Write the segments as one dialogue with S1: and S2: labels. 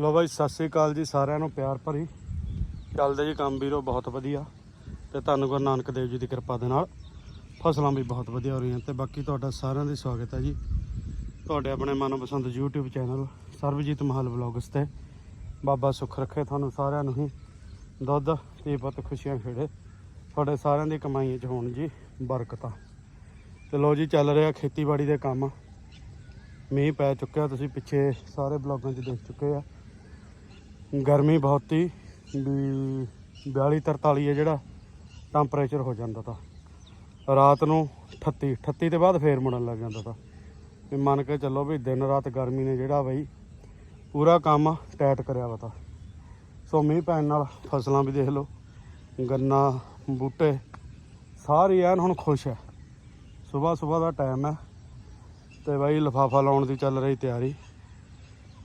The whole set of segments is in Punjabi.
S1: ਲੋ ਬਾਈ, ਸਤਿ ਸ੍ਰੀ ਅਕਾਲ ਜੀ ਸਾਰਿਆਂ ਨੂੰ, ਪਿਆਰ ਭਰੀ। ਚੱਲਦੇ ਜੀ ਕੰਮ ਵੀਰੋ, ਬਹੁਤ ਵਧੀਆ। ਤੇ ਤੁਹਾਨੂੰ ਗੁਰੂ ਨਾਨਕ ਦੇਵ ਜੀ ਦੀ ਕਿਰਪਾ ਦੇ ਨਾਲ ਫਸਲਾਂ ਵੀ ਬਹੁਤ ਵਧੀਆ ਹੋ ਰਹੀਆਂ ਤੇ ਬਾਕੀ ਤੁਹਾਡਾ ਸਾਰਿਆਂ ਦਾ ਸਵਾਗਤ ਹੈ ਜੀ। ਤੁਹਾਡੇ ਆਪਣੇ ਮਨਪਸੰਦ YouTube channel, Sarabjit Mahal vlogs ਤੇ। ਬਾਬਾ ਸੁੱਖ ਰੱਖੇ ਤੁਹਾਨੂੰ ਸਾਰਿਆਂ ਨੂੰ ਹੀ। ਦੁੱਧ ਤੇ ਪੁੱਤ, ਖੁਸ਼ੀਆਂ, ਖੇੜੇ। ਤੁਹਾਡੇ ਸਾਰਿਆਂ ਦੀ ਕਮਾਈਆਂ 'ਚ ਹੋਣ ਜੀ ਬਰਕਤਾਂ। ਤੇ ਲੋ ਜੀ, ਚੱਲ ਰਿਹਾ ਖੇਤੀਬਾੜੀ ਦੇ ਕੰਮ। ਮੀਂਹ ਪੈ ਚੁੱਕਿਆ, ਤੁਸੀਂ ਪਿੱਛੇ ਸਾਰੇ ਬਲੌਗਾਂ 'ਚ ਦੇਖ ਚੁੱਕੇ ਆ। ਗਰਮੀ ਬਹੁਤ ਹੀ ਵੀ 42 43 ਹੈ ਜਿਹੜਾ ਟੈਂਪਰੇਚਰ ਹੋ ਜਾਂਦਾ ਤਾ। ਰਾਤ ਨੂੰ 38 38 ਤੇ ਬਾਅਦ ਫੇਰ ਮੁੜਨ ਲੱਗ ਜਾਂਦਾ ਤਾ। ਵੀ ਮੰਨ ਕੇ ਚੱਲੋ ਵੀ ਦਿਨ ਰਾਤ ਗਰਮੀ ਨੇ ਜਿਹੜਾ ਬਈ ਪੂਰਾ ਕੰਮ ਟਾਈਟ ਕਰਿਆ ਵਾ ਤਾ। ਸੋ ਮੀਂਹ ਪੈਣ ਨਾਲ ਫਸਲਾਂ ਵੀ ਦੇਖ ਲਓ, ਗੰਨਾ, ਬੂਟੇ, ਸਾਰੇ ਐਨ ਹੁਣ ਖੁਸ਼ ਹੈ। ਸਵੇਰ ਸਵੇਰ ਦਾ ਟਾਈਮ ਹੈ ਤੇ ਬਾਈ ਲਫਾਫਾ ਲਾਉਣ ਦੀ ਚੱਲ ਰਹੀ ਤਿਆਰੀ।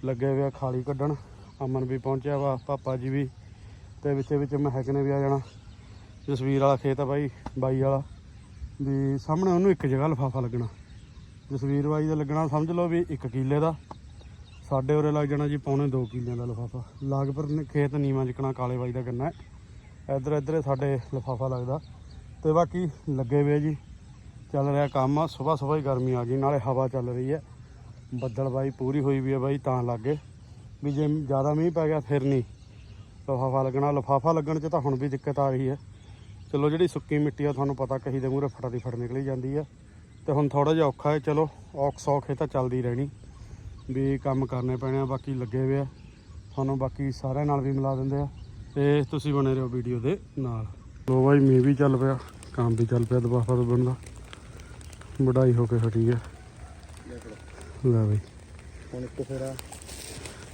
S1: ਲੱਗੇ ਹੋਏ ਖਾਲੀ ਕੱਢਣ। ਅਮਨ ਵੀ ਪਹੁੰਚਿਆ ਵਾ, ਪਾਪਾ ਜੀ ਵੀ। ਤੇ ਵਿੱਚੇ ਵਿੱਚ ਮਹਿਕ ਨੇ ਵੀ ਆ ਜਾਣਾ। ਜਸਵੀਰ ਵਾਲਾ ਖੇਤ ਆ ਬਾਈ ਬਾਈ ਵਾਲਾ। ਵੀ ਸਾਹਮਣੇ ਉਹਨੂੰ ਇੱਕ ਜਗ੍ਹਾ ਲਫਾਫਾ ਲੱਗਣਾ। ਜਸਵੀਰ ਬਾਈ ਦਾ ਲੱਗਣਾ, ਸਮਝ ਲਓ ਵੀ 1 ਕਿੱਲੇ ਦਾ। ਸਾਡੇ ਉਰੇ ਲੱਗ ਜਾਣਾ ਜੀ ਪੌਣੇ 2 ਕਿੱਲਿਆਂ ਦਾ ਲਫਾਫਾ। ਲਾਗਪੁਰ ਨੇ ਖੇਤ ਨੀਵਾਂ ਜਿਕਣਾ ਕਾਲੇ ਬਾਈ ਦਾ ਗੰਨਾ ਹੈ ਇੱਧਰ ਇੱਧਰ ਸਾਡੇ ਲਫਾਫਾ ਲੱਗਦਾ। ਤੇ ਬਾਕੀ ਲੱਗੇ ਹੋਏ ਆ ਜੀ। ਚੱਲ ਰਿਹਾ ਕੰਮ ਆ। ਸਵੇਰ ਸਵੇਰ ਹੀ ਗਰਮੀ ਆ ਗਈ, ਨਾਲੇ ਹਵਾ ਚੱਲ ਰਹੀ ਹੈ ਬੱਦਲ ਬਾਈ ਪੂਰੀ ਹੋਈ ਵੀ ਹੈ ਬਾਈ, ਤਾਂ ਲੱਗੇ। ਵੀ ਜੇ ਜ਼ਿਆਦਾ ਮੀਂਹ ਪੈ ਗਿਆ ਫਿਰ ਨਹੀਂ। ਲਫਾਫਾ ਲੱਗਣਾ, ਲਫਾਫਾ ਲੱਗਣ 'ਚ ਤਾਂ ਹੁਣ ਵੀ ਦਿੱਕਤ ਆ ਰਹੀ ਹੈ। ਚਲੋ ਜਿਹੜੀ ਸੁੱਕੀ ਮਿੱਟੀ ਆ, ਤੁਹਾਨੂੰ ਪਤਾ ਕਹੀ ਦੇ ਮੂਹਰੇ ਫਟਾ ਦੀ ਫਟ ਨਿਕਲੀ ਜਾਂਦੀ ਹੈ ਤੇ ਹੁਣ ਥੋੜਾ ਜਿਹਾ ਔਖਾ ਹੈ, ਚਲੋ ਔਖ ਸੌਖ ਇਹ ਤਾਂ ਚੱਲਦੀ ਰਹਿਣੀ। ਵੀ ਕੰਮ ਕਰਨੇ ਪੈਣੇ ਆ, ਬਾਕੀ ਲੱਗੇ ਹੋਏ ਆ। ਤੁਹਾਨੂੰ ਬਾਕੀ ਸਾਰਿਆਂ ਨਾਲ ਵੀ ਮਿਲਾ ਦਿੰਦੇ ਆ। ਤੇ ਤੁਸੀਂ ਬਣੇ ਰਹੋ ਵੀਡੀਓ ਦੇ ਨਾਲ। ਲੋ ਬਾਈ, ਮੀਂਹ ਵੀ ਚੱਲ ਪਿਆ, ਕੰਮ ਵੀ ਚੱਲ ਪਿਆ ਦਬਾਫਾ ਤੋਂ ਬਣਦਾ ਵਡਾਈ ਹੋ ਕੇ ਹਟੀ ਹੈ ਲੈ ਬਈ।
S2: ਹੁਣ ਇੱਕ ਫੇਰਾ।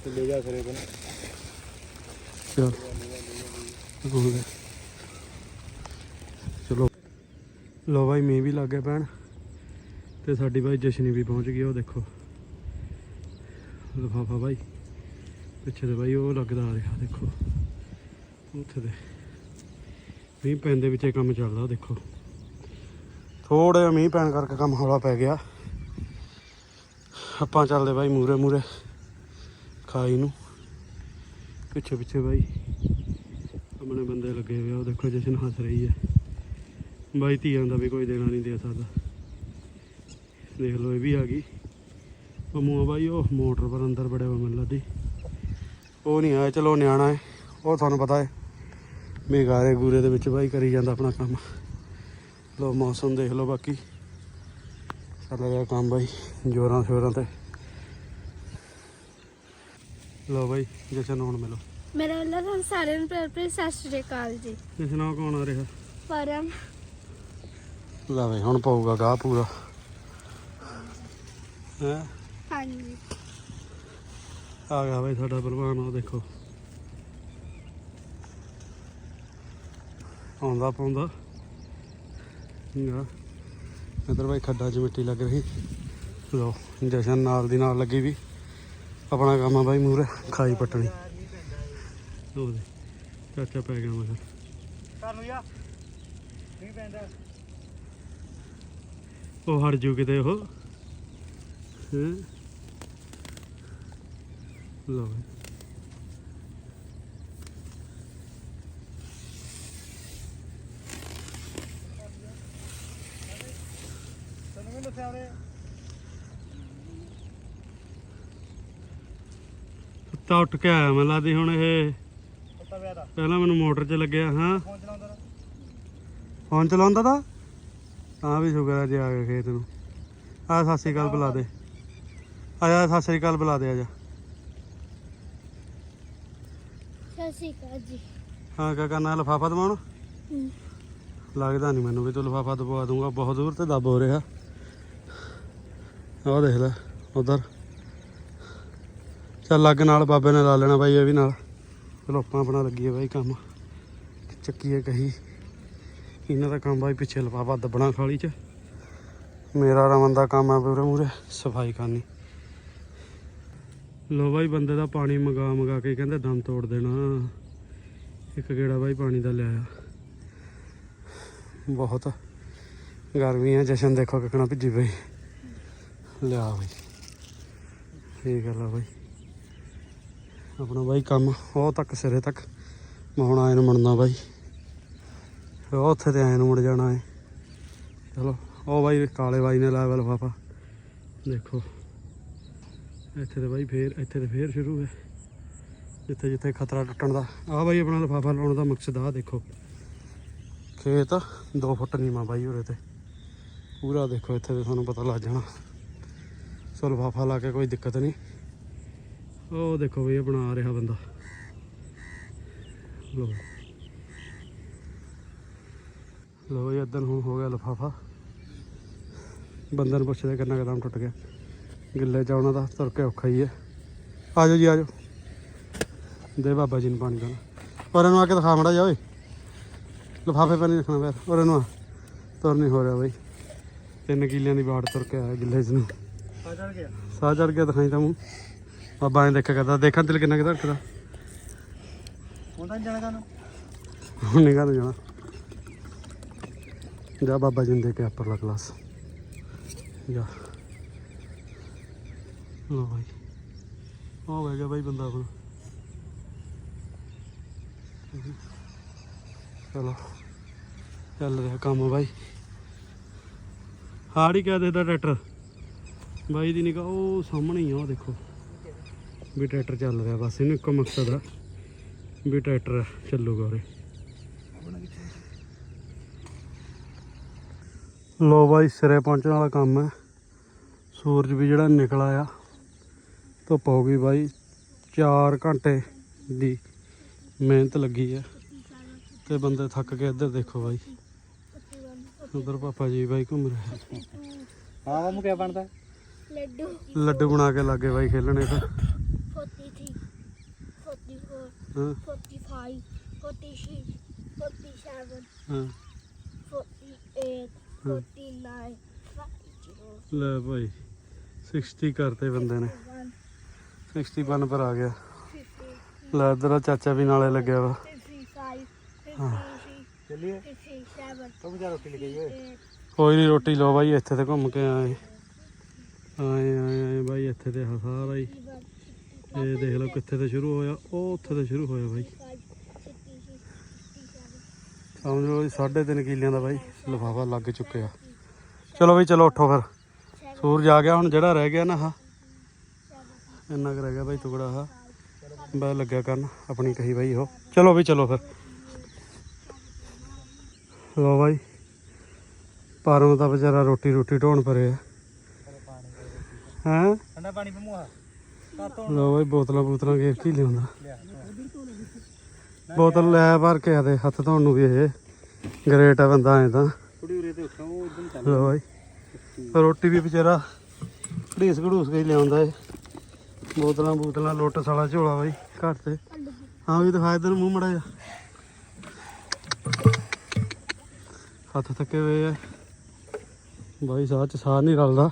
S2: ਤੇ ਲੈ ਜਾ ਕਰੇ ਬਨ
S1: ਚਲ। ਹੋ ਚਲੋ। ਲੋ ਬਾਈ, ਮੀਂਹ ਵੀ ਲੱਗ ਗਿਆ ਪੈਣ ਤੇ ਸਾਡੀ ਬਾਈ ਜਸ਼ਨੀ ਵੀ ਪਹੁੰਚ ਗਈ ਉਹ ਦੇਖੋ। ਲਫਾਫਾ ਬਾਈ। ਪਿੱਛੇ ਤੇ ਬਾਈ ਉਹ ਲੱਗਦਾ ਆ ਰਿਹਾ, ਦੇਖੋ। ਉੱਥੇ ਦੇ ਮੀਂਹ ਪੈਣ ਦੇ ਵਿੱਚ ਇਹ ਕੰਮ ਚੱਲਦਾ, ਦੇਖੋ। ਥੋੜਾ ਜਿਹਾ ਮੀਂਹ ਪੈਣ ਕਰਕੇ ਕੰਮ ਹੌਲਾ ਪੈ ਗਿਆ। ਆਪਾਂ ਚੱਲਦੇ ਭਾਈ ਮੂਰੇ ਮੂਰੇ ਖਾਈ ਨੂੰ। ਪਿੱਛੇ ਪਿੱਛੇ ਬਾਈ। ਆਪਣੇ ਬੰਦੇ ਲੱਗੇ ਹੋਏ ਆ, ਉਹ ਦੇਖੋ ਜਸ਼ਨ ਹੱਸ ਰਹੀ ਹੈ ਬਾਈ ਧੀਆਂ ਦਾ ਵੀ ਕੋਈ ਦੇਣਾ ਨਹੀਂ ਦੇ ਸਕਦਾ। ਦੇਖ ਲਓ, ਇਹ ਵੀ ਆ ਗਈ। ਮਮੂ ਬਾਈ, ਉਹ ਮੋਟਰ ਪਰ ਅੰਦਰ ਬੜਿਆ ਵਾ ਮੈਨੂੰ ਲੱਗਦੀ ਉਹ ਨਹੀਂ ਆਇਆ, ਚਲੋ ਨਿਆਣਾ ਹੈ। ਉਹ ਤੁਹਾਨੂੰ ਪਤਾ ਹੈ ਮੇਗਾਰੇ ਗੂਰੇ ਦੇ ਵਿੱਚ ਬਾਈ ਕਰੀ ਜਾਂਦਾ ਆਪਣਾ ਕੰਮ। ਲੋ ਮੌਸਮ ਦੇਖ ਲਓ ਬਾਕੀ। ਚੱਲ ਰਿਹਾ ਕੰਮ ਬਾਈ, ਜੋਰਾਂ ਸ਼ੋਰਾਂ ਤੇ। ਲੋ ਬਾਈ ਜਸ਼ਨ ਹੁਣ ਮਿਲੋ।
S3: ਮੇਰਾ ਵੱਲੋਂ ਤੁਹਾਨੂੰ ਸਾਰਿਆਂ ਨੂੰ ਪਿਆਰ ਭਰੀ ਸਤਿ ਸ਼੍ਰੀ ਅਕਾਲ ਜੀ।
S1: ਜਸ਼ਨ ਕੌਣ ਆ ਰਿਹਾ?
S3: ਪਰਮ।
S1: ਲੈ ਬਈ ਹੁਣ ਪਊਗਾ ਗਾਹ ਪੂਰਾ ਹੈ?
S3: ਹਾਂਜੀ।
S1: ਆ ਗਿਆ ਬਈ ਸਾਡਾ ਪਹਿਲਵਾਨ ਉਹ ਦੇਖੋ। ਆਉਂਦਾ ਪਾਉਂਦਾ। ਗਾ ਇਧਰ ਬਾਈ ਖੱਡਾ 'ਚ ਮਿੱਟੀ ਲੱਗ ਰਹੀ। ਲੋ ਜਸ਼ਨ ਨਾਲ ਦੀ ਨਾਲ ਲੱਗੀ ਵੀ। ਆਪਣਾ ਕੰਮ ਆ ਬਾਈ ਮੂਰੇ ਖਾਈ ਪੱਟਣੀ। ਲੋ ਦੇ ਚਾਚਾ ਪੈ ਗਿਆ ਮਗਰ।
S2: ਕਰ ਨੂੰ ਜਾ ਨਹੀਂ ਪੈਂਦਾ।
S1: ਉਹ ਹਟ ਜੂ ਕਿਤੇ ਉਹ। ਹੈਂ? ਲੋ
S2: ਤੈਨੂੰ ਦੱਸਿਆ ਉਹਨੇ।
S1: ਸੁੱਤਾ ਉੱਠ ਕੇ ਆਇਆ ਮੈਂ ਲੱਗਦੀ ਹੁਣ ਇਹ। ਪਹਿਲਾਂ ਮੈਨੂੰ ਮੋਟਰ 'ਚ ਲੱਗਿਆ ਹਾਂ।
S2: ਫੋਨ ਚਲਾਉਂਦਾ
S1: ਤਾਂ? ਤਾਂ ਵੀ ਸ਼ੁਕਰ ਹੈ ਜੇ ਆ ਗਿਆ ਖੇਤ ਨੂੰ। ਆ ਸਤਿ ਸ੍ਰੀ ਅਕਾਲ ਬੁਲਾ ਦੇ। ਆ ਜਾ ਸਤਿ ਸ੍ਰੀ ਅਕਾਲ ਬੁਲਾ ਦੇ ਆ ਜਾ।
S3: ਸਤਿ ਸ਼੍ਰੀ ਅਕਾਲ ਜੀ।
S1: ਹਾਂ ਕਿਆ ਕਰਨਾ ਲਫਾਫਾ ਦਵਾਉਣ ਲੱਗਦਾ ਨਹੀਂ ਮੈਨੂੰ ਵੀ ਤੂੰ ਲਫਾਫਾ ਦਵਾ ਦੂੰਗਾ ਬਹੁਤ ਦੂਰ ਤੇ ਦੱਬ ਹੋ ਰਿਹਾ। ਆਹ ਦੇਖ ਲੈ ਉਧਰ। ਚੱਲ ਲੱਗ ਨਾਲ ਬਾਬੇ ਨੇ ਲਾ ਲੈਣਾ ਬਾਈ, ਇਹ ਵੀ ਨਾਲ। ਚਲੋ, ਆਪਾਂ ਆਪਣਾ ਲੱਗੀਏ ਬਾਈ ਕੰਮ। ਚੱਕੀਏ ਕਹੀ। ਇਹਨਾਂ ਦਾ ਕੰਮ ਬਾਈ ਪਿੱਛੇ ਲਫਾਫਾ ਦੱਬਣਾ ਖਾਲੀ ਚ। ਮੇਰਾ ਰਮਨ ਦਾ ਕੰਮ ਆ ਪੂਰੇ ਮੂਰੇ, ਸਫ਼ਾਈ ਕਰਨੀ। ਲੋ ਬਾਈ, ਬੰਦੇ ਦਾ ਪਾਣੀ ਮੰਗਾ ਮੰਗਾ ਕੇ ਕਹਿੰਦੇ ਦਮ ਤੋੜ ਦੇਣਾ। ਇੱਕ ਗੇੜਾ ਬਾਈ ਪਾਣੀ ਦਾ ਲਿਆਇਆ ਬਹੁਤ ਗਰਮੀ ਆ ਜਸ਼ਨ ਦੇਖੋ ਕਿਕਣਾ ਭਿੱਜੀ ਪਈ। ਲਿਆ ਬਾਈ। ਠੀਕ ਹੈ ਲਾ ਬਾਈ। ਆਪਣਾ ਬਾਈ ਕੰਮ, ਉਹ ਤੱਕ ਸਿਰੇ ਤੱਕ। ਮੈਂ ਹੁਣ ਆਏ ਨੂੰ ਮੁੜਨਾ ਬਾਈ। ਫਿਰ ਉਹ ਉੱਥੇ ਤੇ ਆਏ ਨੂੰ ਮੁੜ ਜਾਣਾ ਹੈ ਚਲੋ, ਉਹ ਬਾਈ ਕਾਲੇ ਬਾਈ ਨੇ ਲਾਇਆ ਵਾ ਲਿਫਾਫਾ। ਦੇਖੋ। ਇੱਥੇ ਤੇ ਬਾਈ ਫੇਰ, ਇੱਥੇ ਤੇ ਫੇਰ ਸ਼ੁਰੂ ਹੈ ਜਿੱਥੇ ਜਿੱਥੇ ਖਤਰਾ ਟੁੱਟਣ ਦਾ। ਆਹ ਬਾਈ ਆਪਣਾ ਲਿਫਾਫਾ ਲਾਉਣ ਦਾ ਮਕਸਦ ਆ, ਦੇਖੋ। ਖੇਤ 2 ਫੁੱਟ ਨੀਵਾਂ ਬਾਈ ਉਰੇ ਤੇ। ਪੂਰਾ ਦੇਖੋ, ਇੱਥੇ ਤੇ ਤੁਹਾਨੂੰ ਪਤਾ ਲੱਗ ਜਾਣਾ। ਸੋ ਲਿਫਾਫਾ ਲਾ ਕੇ ਕੋਈ ਦਿੱਕਤ ਨਹੀਂ। ਉਹ ਦੇਖੋ ਬਈ ਆਪਣਾ ਆ ਰਿਹਾ ਬੰਦਾ। ਲੋ ਲੋ ਇਹ ਅੱਧਨ ਹੁਣ ਹੋ ਗਿਆ ਲਿਫਾਫਾ। ਬੰਦੇ ਨੂੰ ਪੁੱਛਦੇ ਕਿੰਨਾ ਕਦਮ ਟੁੱਟ ਗਿਆ। ਗਿੱਲੇ ਚ ਆਉਣਾ ਤਾਂ ਤੁਰ ਕੇ ਔਖਾ ਹੀ ਹੈ। ਆ ਜਾਓ ਜੀ ਆ ਜਾਓ ਦੇ ਬਾਬਾ ਜੀ ਨੂੰ ਪਾਣੀ ਦੇਣਾ ਪਰ ਇਹਨੂੰ ਆ ਕੇ ਦਿਖਾ ਮੜਾ ਜਾ ਓਏ। ਲਿਫਾਫੇ ਪਾ ਨਹੀਂ ਰੱਖਣਾ ਫਿਰ ਔਰ ਇਹਨੂੰ ਤੁਰ ਨਹੀਂ ਹੋ ਰਿਹਾ ਬਈ। ਤਿੰਨ ਕਿੱਲਿਆਂ ਦੀ ਬਾੜ ਤੁਰ ਕੇ ਆਇਆ ਗਿੱਲੇ ਚ ਨੂੰ।
S2: ਆ ਚੜ ਗਿਆ।
S1: ਸਾਹ ਚੜ ਗਿਆ ਦਿਖਾਈ ਤਾਂ ਮੂੰਹ। ਬਾਬਾ ਨੇ ਦੇਖਿਆ ਕਰਦਾ, ਦੇਖਾਂ ਦਿਲ ਕਿੰਨਾ ਕਿਦਾ ਰੱਖਦਾ
S2: ਹੁਣ ਤਾਂ ਜਾਣਾ। ਕਾਨੂੰ
S1: ਹੁਣ ਨਿਗਾਹ ਨੂੰ ਜਾਣਾ ਜਾ ਬਾਬਾ ਜੀ ਨੂੰ ਦੇ ਕੇ ਉੱਪਰਲਾ ਕਲਾਸ ਜਾ। ਲੋ ਭਾਈ ਹੋ ਗਿਆ ਭਾਈ ਬੰਦਾ ਆਪਣਾ। ਚਲੋ, ਚੱਲ ਰਿਹਾ ਕੰਮ ਭਾਈ ਹਾੜ ਹੀ ਕਹਿ ਦੇਦਾ ਟਰੈਕਟਰ ਬਾਈ ਦੀ ਨਿਗਾਹ ਉਹ ਸਾਹਮਣੇ ਹੀ ਆ, ਉਹ ਦੇਖੋ। ਵੀ ਟਰੈਕਟਰ ਚੱਲ ਰਿਹਾ ਬਸ ਇਹਨੂੰ ਇੱਕੋ ਮਕਸਦ ਆ ਵੀ ਟਰੈਕਟਰ ਚੱਲੂਗਾ ਉਰੇ। ਲੋ ਬਾਈ ਸਿਰੇ ਪਹੁੰਚਣ ਵਾਲਾ ਕੰਮ ਹੈ। ਸੂਰਜ ਵੀ ਜਿਹੜਾ ਨਿਕਲ ਆਇਆ ਧੁੱਪ ਹੋ ਗਈ ਬਾਈ। 4 ਘੰਟੇ ਦੀ ਮਿਹਨਤ ਲੱਗੀ ਹੈ। ਤੇ ਬੰਦੇ ਥੱਕ ਕੇ ਇੱਧਰ ਦੇਖੋ ਬਾਈ। ਉਧਰ ਪਾਪਾ ਜੀ ਬਾਈ ਘੁੰਮ ਰਹੇ
S2: ਹਾਂ ਮਾਮੂ ਕਿਆ ਬਣਦਾ?
S3: ਲੱਡੂ।
S1: ਲੱਡੂ ਬਣਾ ਕੇ ਲੱਗੇ ਬਾਈ ਖੇਲਣੇ ਫਿਰ
S3: 43 44
S1: ਹਾਂ।
S3: 45 46 47
S1: ਹਾਂ।
S3: 48 49 50
S1: ਲੈ ਭਾਈ 60 ਕਰਤੇ ਬੰਦੇ ਨੇ।
S3: 51
S1: 61 ਪਰ ਆ ਗਿਆ।
S3: 50
S1: ਲੈ ਇੱਧਰ ਆ ਚਾਚਾ ਵੀ ਨਾਲੇ ਲੱਗਿਆ ਵਾ।
S3: 55 56
S2: ਚੱਲੀਏ?
S3: 57
S2: ਤੂੰ ਜਾ ਰੋਟੀ ਲੈ ਕੇ ਆਈ ਓਏ
S1: ਕੋਈ ਨਹੀਂ ਰੋਟੀ ਲਓ ਬਾਈ ਇੱਥੇ ਤੇ ਘੁੰਮ ਕੇ ਆਏ। ਆਏ ਆਏ ਆਏ ਬਾਈ ਇੱਥੇ ਤੇ ਸਾਰਾ ਹੀ। ਇਹ ਦੇਖ ਲਓ ਕਿੱਥੇ ਤੇ ਸ਼ੁਰੂ ਹੋਇਆ, ਉਹ ਉੱਥੇ ਤੇ ਸ਼ੁਰੂ ਹੋਇਆ ਬਾਈ। ਸਮਝ ਲਓ 3.5 ਕਿੱਲਿਆਂ ਦਾ ਬਾਈ ਲਿਫਾਫਾ ਲੱਗ ਚੁੱਕਿਆ। ਚਲੋ ਬਈ, ਚਲੋ ਉੱਠੋ ਫਿਰ। ਸੂਰਜ ਆ ਗਿਆ, ਹੁਣ ਜਿਹੜਾ ਰਹਿ ਗਿਆ ਨਾ ਆਹ, ਇੰਨਾ ਕੁ ਰਹਿ ਗਿਆ ਬਾਈ ਟੁਕੜਾ ਆਹ। ਬੈ ਲੱਗਿਆ ਕਰਨ ਆਪਣੀ ਕਹੀ ਬਾਈ ਉਹ। ਚਲੋ ਬਈ, ਚਲੋ ਫਿਰ। ਲੋ ਬਾਈ ਪਾਰੋਂ ਤਾਂ ਵਿਚਾਰਾ ਰੋਟੀ ਰੋਟੀ ਢੋਣ ਪਰੇ ਆ। ਹੈਂ?
S2: ਠੰਡਾ ਪਾਣੀ ਪਮੂਆ
S1: ਲੋ ਬਾਈ ਬੋਤਲਾਂ ਬੋਤਲਾਂ ਗੇਰ ਕੀ ਲਿਆਉਂਦਾ।
S2: ਲਿਆ
S1: ਬੋਤਲ ਲੈ ਭਰ ਕੇ ਆ ਦੇ ਹੱਥ ਧੋਣ ਨੂੰ ਵੀ ਇਹ। ਗ੍ਰੇਟ ਆ ਬੰਦਾ ਐ ਤਾਂ। ਲੋ ਬਾਈ ਰੋਟੀ ਵੀ ਵਿਚਾਰਾ ਘੜੀਸ ਘੜੂਸ ਕੇ ਹੀ ਲਿਆਉਂਦਾ ਏ। ਬੋਤਲਾਂ ਬੋਤਲਾਂ ਲੁੱਟ ਸਾਲਾ ਝੋਲਾ ਬਾਈ ਘਰ ਤੇ। ਹਾਂ ਵੀ ਦਿਖਾ ਇਧਰ ਮੂੰਹ ਮੜਾ ਜਾ ਹੱਥ ਥੱਕੇ ਹੋਏ ਆ। ਬਾਈ ਸਾਹ ਚ ਸਾਹ ਨਹੀਂ ਰਲਦਾ।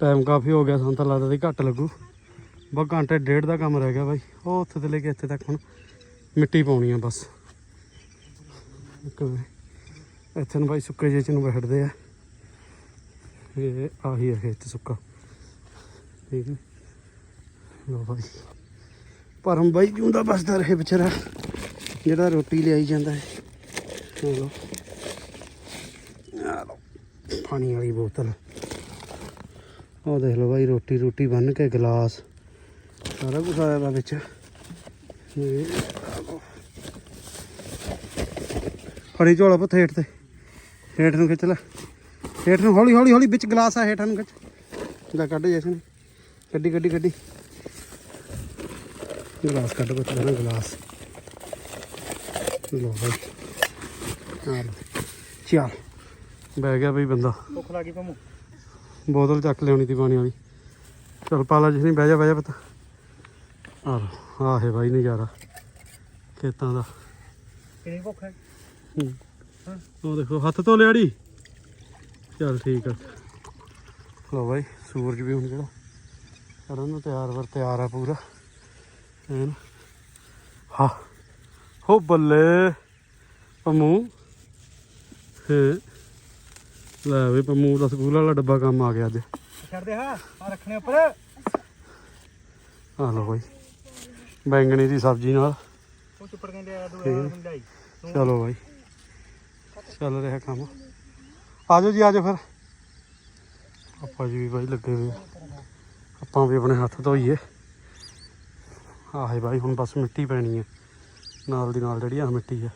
S1: ਟਾਈਮ ਕਾਫੀ ਹੋ ਗਿਆ ਸਾਨੂੰ ਤਾਂ ਲੱਗਦਾ ਸੀ ਘੱਟ ਲੱਗੂ। ਬਸ ਘੰਟੇ ਡੇਢ ਦਾ ਕੰਮ ਰਹਿ ਗਿਆ ਬਾਈ। ਉਹ ਉੱਥੇ ਤੋਂ ਲੈ ਕੇ ਇੱਥੇ ਤੱਕ ਹੁਣ ਮਿੱਟੀ ਪਾਉਣੀ ਆ ਬਸ। ਇੱਥੇ ਨੂੰ ਬਾਈ ਸੁੱਕੇ ਜਿਹੇ ਚ ਨੂੰ ਬੈਠਦੇ ਆ। ਇਹ ਆਹੀ ਹੈ ਖੇਤ ਸੁੱਕਾ। ਠੀਕ ਹੈ ਲੋ ਬਾਈ। ਪਰਮ ਬਾਈ ਜਿਉਂਦਾ ਬਸਦਾ ਰਹੇ ਵਿਚਾਰਾ। ਜਿਹੜਾ ਰੋਟੀ ਲਿਆਈ ਜਾਂਦਾ ਹੈ। ਚਲੋ ਪਾਣੀ ਵਾਲੀ ਬੋਤਲ। ਉਹ ਦੇਖ ਲਓ ਬਾਈ ਰੋਟੀ ਰੋਟੀ ਬੰਨ ਕੇ ਗਲਾਸ। ਸਾਰਾ ਕੁਝ ਆਇਆ ਵਾ ਵਿੱਚ। ਫੜੀ ਝੋਲਾ ਪੁੱਤ ਹੇਠ ਤੇ। ਹੇਠ ਨੂੰ ਖਿੱਚ ਲੈ। ਹੇਠ ਨੂੰ ਹੌਲੀ ਹੌਲੀ ਹੌਲੀ ਵਿੱਚ ਗਲਾਸ ਆ ਹੇਠਾਂ ਨੂੰ ਖਿੱਚ। ਲੈ ਕੱਢ ਜੈਸਨ ਕੱਢੀ ਕੱਢੀ ਕੱਢੀ ਗਲਾਸ ਕੱਢ ਪੁੱਤ ਨਾ ਗਲਾਸ। ਲੋ। ਲਓ। ਚੱਲ। ਬਹਿ ਗਿਆ ਬਈ ਬੰਦਾ।
S2: ਭੁੱਖ ਲੱਗੀ ਪਮੂ
S1: ਬੋਤਲ ਚੱਕ ਲਿਆਉਣੀ ਤੀ ਪਾਣੀ ਵਾਲੀ। ਚਲ ਪਾਲਾ ਜਿਸ ਨਹੀਂ ਬਹਿ ਜਾ ਬਹਿ ਜਾ ਪੁੱਤ। ਆ ਲਓ ਆਹ ਬਾਈ ਨਜ਼ਾਰਾ। ਖੇਤਾਂ ਦਾ।
S2: ਕਿੰਨੀ ਭੁੱਖ ਹੈ?
S1: ਹੂੰ। ਉਹ ਦੇਖੋ ਹੱਥ ਧੋ ਲਿਆੜੀ ਚਲ ਠੀਕ ਆ। ਲੋ ਬਾਈ ਸੂਰਜ ਵੀ ਹੁਣ ਜਿਹੜਾ ਕਰਨ ਨੂੰ ਤਿਆਰ ਵਰ ਤਿਆਰ ਆ ਪੂਰਾ। ਐਨ ਹਾਂ। ਹੋ ਬੱਲੇ। ਪੰਮੂ। ਹੈ। ਲੈ ਵੀ ਪੰਮੂ ਦਾ ਸਕੂਲ ਵਾਲਾ ਡੱਬਾ ਕੰਮ ਆ ਗਿਆ ਅੱਜ।
S2: ਛੱਡ ਦੇ ਹਾਂ। ਆ ਰੱਖਣੇ ਉੱਪਰ।
S1: ਆ ਲੋ ਬਾਈ। ਬੈਂਗਣੀ ਦੀ ਸਬਜ਼ੀ ਨਾਲ।
S2: ਉਹ ਚੁੱਪੜ ਕਹਿੰਦੇ ਆ
S1: ਚਲੋ ਬਾਈ। ਚੱਲ ਰਿਹਾ ਕੰਮ। ਆਜੋ ਜੀ ਆਜੋ ਫਿਰ। ਆਪਾਂ ਜੀ ਵੀ ਬਾਈ ਲੱਗੇ ਹੋਏ ਆ। ਆਪਾਂ ਵੀ ਆਪਣੇ ਹੱਥ ਧੋਈਏ। ਆਹੇ ਬਾਈ ਹੁਣ ਬਸ ਮਿੱਟੀ ਪੈਣੀ ਹੈ ਨਾਲ ਦੀ ਨਾਲ ਜਿਹੜੀ ਆ ਮਿੱਟੀ ਹੈ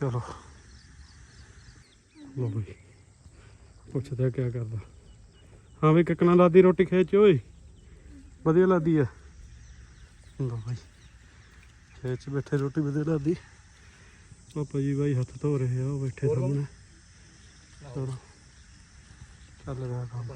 S1: ਚਲੋ। ਲੋ ਬਾਈ। ਪੁੱਛਦਾ ਕੀ ਕਰਦਾ। ਹਾਂ ਵੀ ਕਿਕਣਾ ਲਾਦੀ ਰੋਟੀ ਖੇਚ ਓਏ। ਵਧੀਆ ਲੱਗਦੀ ਆ। ਲੋ ਬਾਈ, ਖੇਤ 'ਚ ਬੈਠੇ ਰੋਟੀ ਵਧੀਆ ਲਾਦੀ ਪਾਪਾ ਜੀ ਬਾਈ ਹੱਥ ਧੋ ਰਹੇ ਆ, ਉਹ ਬੈਠੇ ਸਾਹਮਣੇ। ਚਲੋ। ਚੱਲ ਰਿਹਾ ਕੰਮ।